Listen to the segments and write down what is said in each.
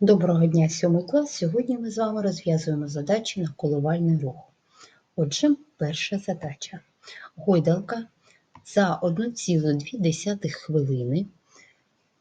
Доброго дня, сьомий клас. Сьогодні ми з вами розв'язуємо задачі на коливальний рух. Отже, перша задача. Гойдалка за 1,2 хвилини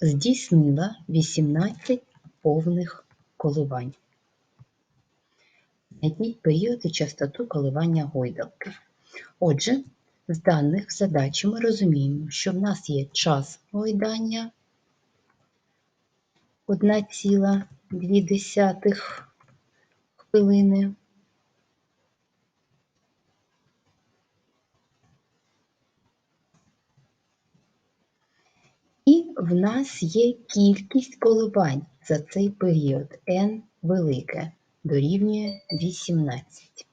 здійснила 18 повних коливань. Знайдіть період і частоту коливання гойдалки. Отже, з даних задачі ми розуміємо, що в нас є час гойдання 1,2 хвилини. І в нас є кількість коливань за цей період n велике дорівнює 18.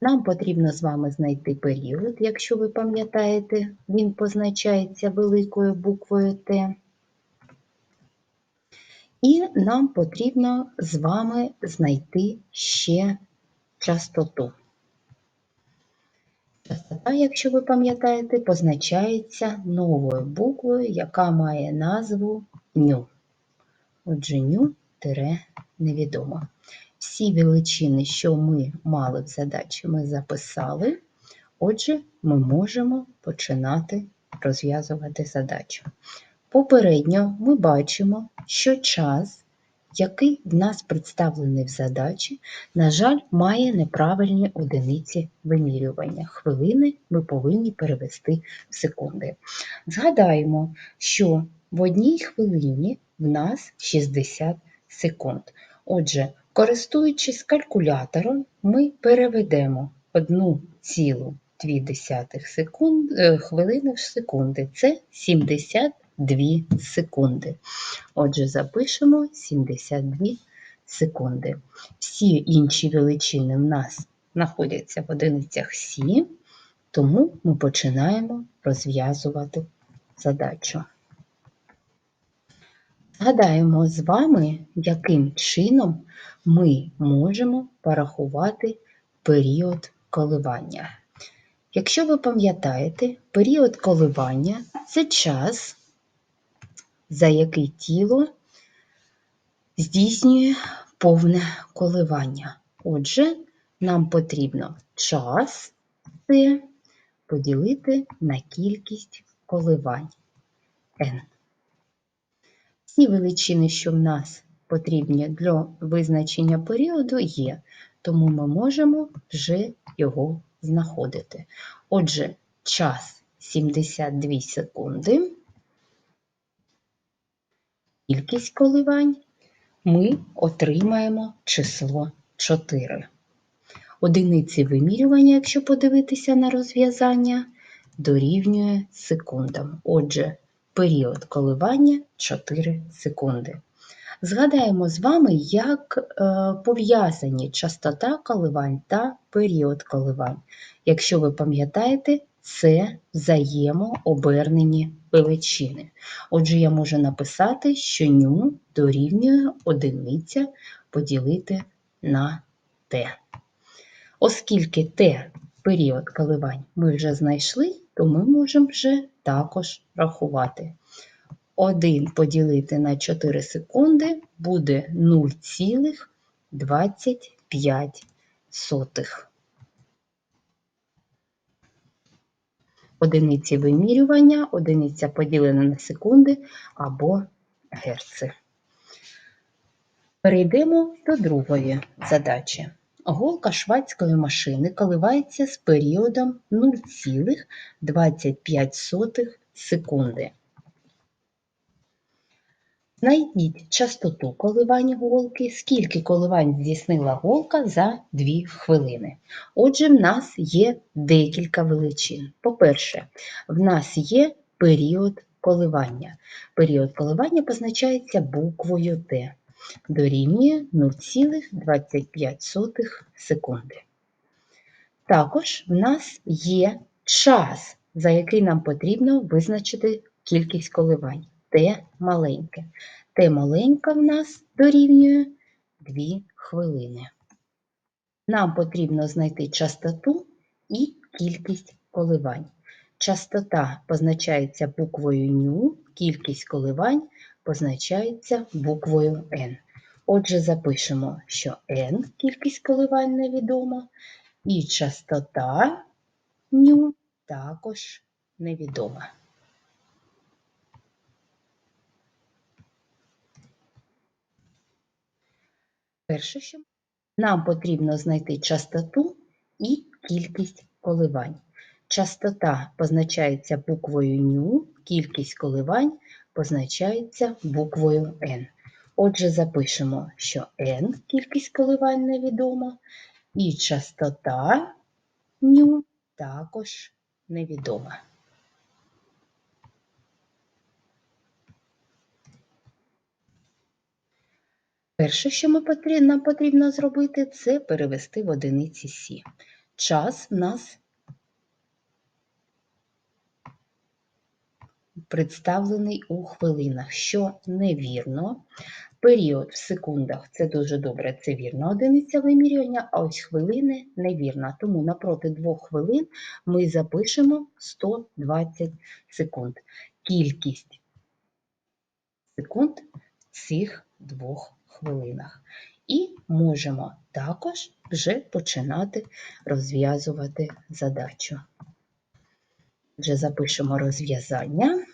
Нам потрібно з вами знайти період, якщо ви пам'ятаєте, він позначається великою буквою Т. І нам потрібно з вами знайти ще частоту. Частота, якщо ви пам'ятаєте, позначається новою буквою, яка має назву ню. Отже, ню тире невідомо. Всі величини, що ми мали в задачі, ми записали. Отже, ми можемо починати розв'язувати задачу. Попередньо ми бачимо, що час, який в нас представлений в задачі, на жаль, має неправильні одиниці вимірювання. Хвилини ми повинні перевести в секунди. Згадаємо, що в одній хвилині в нас 60 секунд. Отже, користуючись калькулятором, ми переведемо 1,2 секунд, е, хвилини в секунди. Це 70 2 секунди. Отже, запишемо 72 секунди. Всі інші величини в нас знаходяться в одиницях Сі, тому ми починаємо розв'язувати задачу. Згадаємо з вами, яким чином ми можемо порахувати період коливання. Якщо ви пам'ятаєте, період коливання це час, за який тіло здійснює повне коливання. Отже, нам потрібно час Т поділити на кількість коливань n. Всі величини, що в нас потрібні для визначення періоду, є, тому ми можемо вже його знаходити. Отже, час 72 секунди кількість коливань, ми отримаємо число 4. Одиниці вимірювання, якщо подивитися на розв'язання, дорівнює секундам. Отже, період коливання 4 секунди. Згадаємо з вами, як е, пов'язані частота коливань та період коливань. Якщо ви пам'ятаєте, це взаємообернені величини. Отже, я можу написати, що ню дорівнює одиниця поділити на t. Оскільки t період коливань ми вже знайшли, то ми можемо вже також рахувати. 1 поділити на 4 секунди буде 0,25 одиниці вимірювання, одиниця поділена на секунди або герци. Перейдемо до другої задачі. Голка швадської машини коливається з періодом 0,25 секунди. Знайдіть частоту коливань голки, скільки коливань здійснила голка за 2 хвилини. Отже, в нас є декілька величин. По-перше, в нас є період коливання. Період коливання позначається буквою Т, дорівнює 0,25 секунди. Також в нас є час, за який нам потрібно визначити кількість коливань. Т маленьке. Т маленька в нас дорівнює 2 хвилини. Нам потрібно знайти частоту і кількість коливань. Частота позначається буквою ню, кількість коливань позначається буквою N. Отже, запишемо, що n кількість коливань невідома, і частота ню також невідома. Перше, що нам потрібно знайти частоту і кількість коливань. Частота позначається буквою ню, кількість коливань позначається буквою n. Отже, запишемо, що n кількість коливань невідома, і частота ню також невідома. Перше, що нам потрібно зробити, це перевести в одиниці Сі. Час в нас представлений у хвилинах, що невірно. Період в секундах це дуже добре, це вірна одиниця вимірювання, а ось хвилини невірна. Тому напроти двох хвилин ми запишемо 120 секунд. Кількість секунд цих двох хвилинах. І можемо також вже починати розв'язувати задачу. Вже запишемо розв'язання.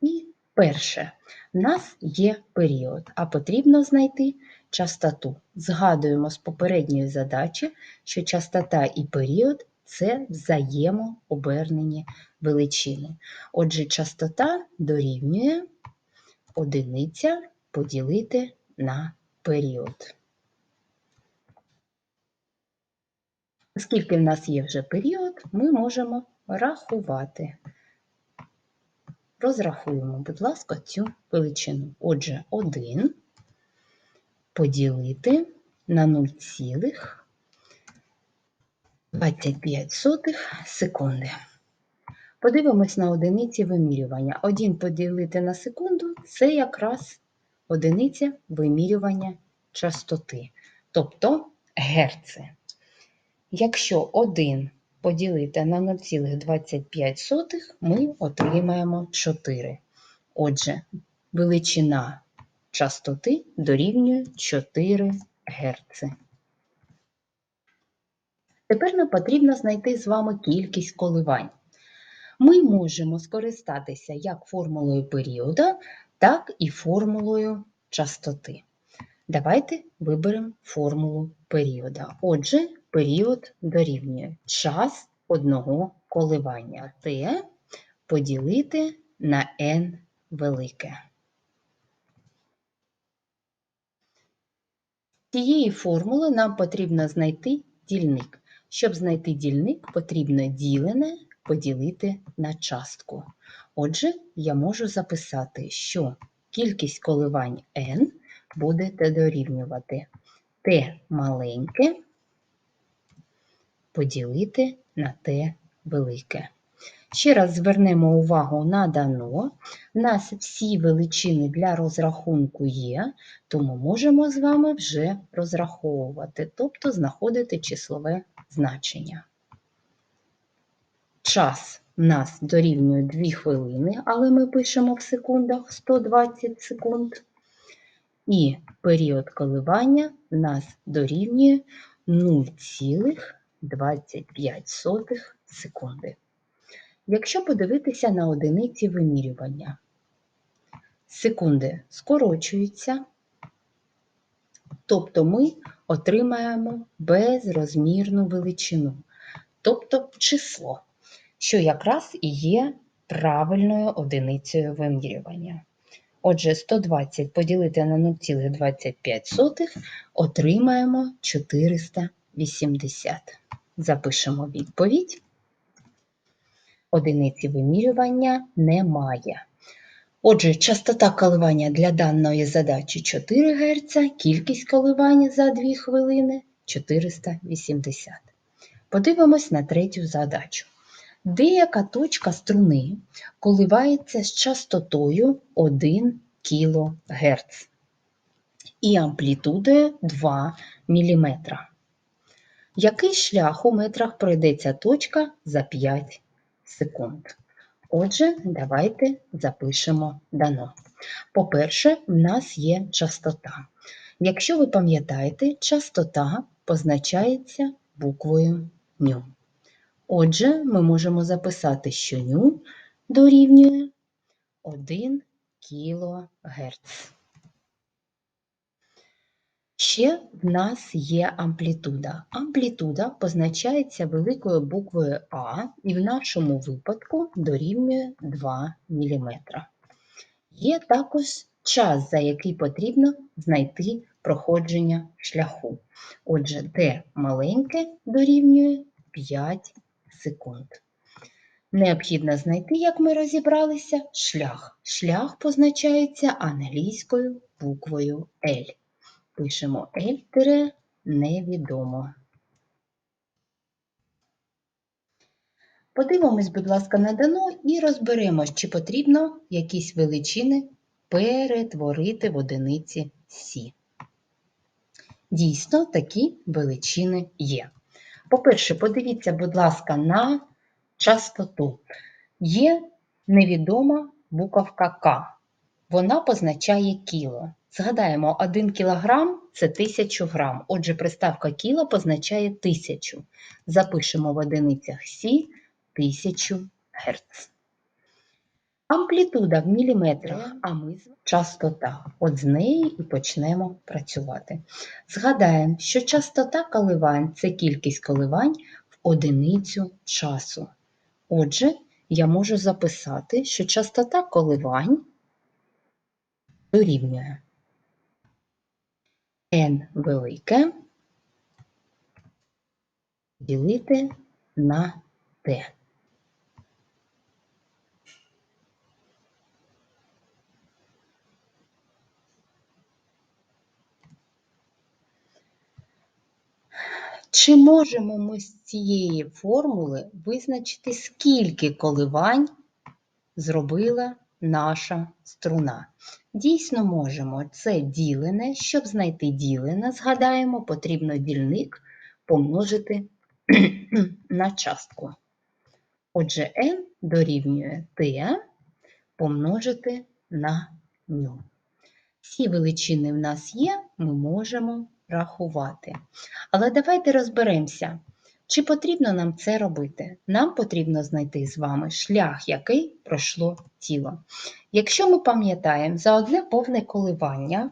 І перше, в нас є період, а потрібно знайти частоту. Згадуємо з попередньої задачі, що частота і період це взаємообернені величини. Отже, частота дорівнює одиниця поділити на період. Оскільки в нас є вже період, ми можемо рахувати. Розрахуємо, будь ласка, цю величину. Отже, 1 поділити на 0,25 секунди. Подивимось на одиниці вимірювання. 1 поділити на секунду це якраз одиниця вимірювання частоти, тобто герци. Якщо 1 поділити на 0,25 ми отримаємо 4. Отже, величина частоти дорівнює 4 Гц. Тепер нам потрібно знайти з вами кількість коливань. Ми можемо скористатися як формулою періоду, так і формулою частоти. Давайте виберемо формулу періода. Отже, період дорівнює час одного коливання Т поділити на n велике. Цієї формули нам потрібно знайти дільник. Щоб знайти дільник, потрібно ділене поділити на частку. Отже, я можу записати, що кількість коливань n буде дорівнювати t маленьке поділити на t велике. Ще раз звернемо увагу на дано. У нас всі величини для розрахунку є, тому можемо з вами вже розраховувати, тобто знаходити числове значення. Час нас дорівнює 2 хвилини, але ми пишемо в секундах 120 секунд. І період коливання нас дорівнює 0,25 секунди. Якщо подивитися на одиниці вимірювання, секунди скорочуються, тобто ми отримаємо безрозмірну величину, тобто число, що якраз і є правильною одиницею вимірювання. Отже, 120 поділити на 0,25 отримаємо 480. Запишемо відповідь. Одиниці вимірювання немає. Отже, частота коливання для даної задачі 4 Гц, кількість коливань за 2 хвилини 480. Подивимось на третю задачу. Деяка точка струни коливається з частотою 1 кГц і амплітудою 2 мм. Який шлях у метрах пройде ця точка за 5 секунд? Отже, давайте запишемо дано. По-перше, в нас є частота. Якщо ви пам'ятаєте, частота позначається буквою ню. Отже, ми можемо записати, що ню дорівнює 1 кГц. Ще в нас є амплітуда. Амплітуда позначається великою буквою А і в нашому випадку дорівнює 2 мм. Є також час, за який потрібно знайти проходження шляху. Отже, Т маленьке дорівнює 5 секунд. Необхідно знайти, як ми розібралися, шлях. Шлях позначається англійською буквою L. Пишемо L невідомо. Подивимось, будь ласка, на дано і розберемось, чи потрібно якісь величини перетворити в одиниці Сі. Дійсно, такі величини є. По-перше, подивіться, будь ласка, на частоту. Є невідома буковка К. Вона позначає кіло. Згадаємо, 1 кілограм – це 1000 грам. Отже, приставка кіло позначає 1000. Запишемо в одиницях Сі 1000 Гц. Амплітуда в міліметрах, а ми з частота. От з неї і почнемо працювати. Згадаємо, що частота коливань це кількість коливань в одиницю часу. Отже, я можу записати, що частота коливань дорівнює n велике ділити на t. Чи можемо ми з цієї формули визначити, скільки коливань зробила наша струна? Дійсно можемо. Це ділене. Щоб знайти ділене, згадаємо, потрібно дільник помножити на частку. Отже, n дорівнює t помножити на ню. Всі величини в нас є, ми можемо рахувати. Але давайте розберемося, чи потрібно нам це робити. Нам потрібно знайти з вами шлях, який пройшло тіло. Якщо ми пам'ятаємо, за одне повне коливання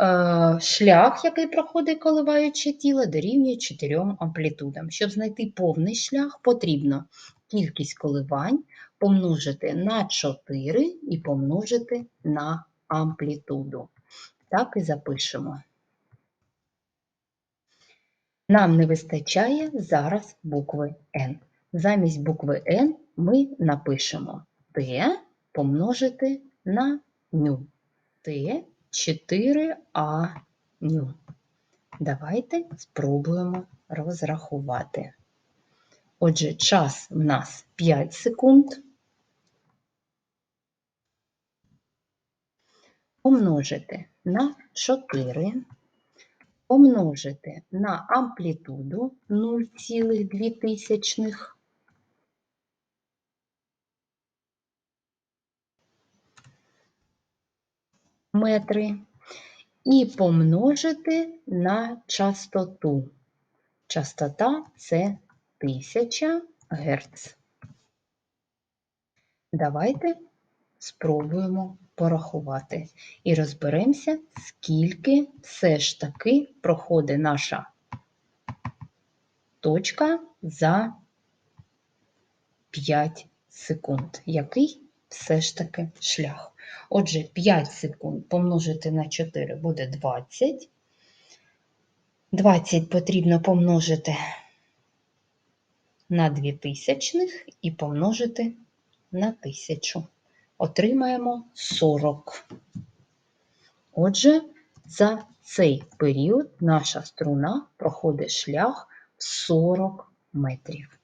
е, шлях, який проходить коливаюче тіло, дорівнює 4 амплітудам. Щоб знайти повний шлях, потрібно кількість коливань помножити на 4 і помножити на амплітуду. Так і запишемо. Нам не вистачає зараз букви N. Замість букви N ми напишемо Т помножити на ню. Т 4А ню. Давайте спробуємо розрахувати. Отже, час в нас 5 секунд. Помножити на 4 помножити на амплітуду 0,2 метри і помножити на частоту. Частота це 1000 Гц. Давайте спробуємо порахувати і розберемося, скільки все ж таки проходить наша точка за 5 секунд. Який все ж таки шлях? Отже, 5 секунд помножити на 4 буде 20. 20 потрібно помножити на 2000 і помножити на 1000 отримаємо 40. Отже, за цей період наша струна проходить шлях 40 метрів.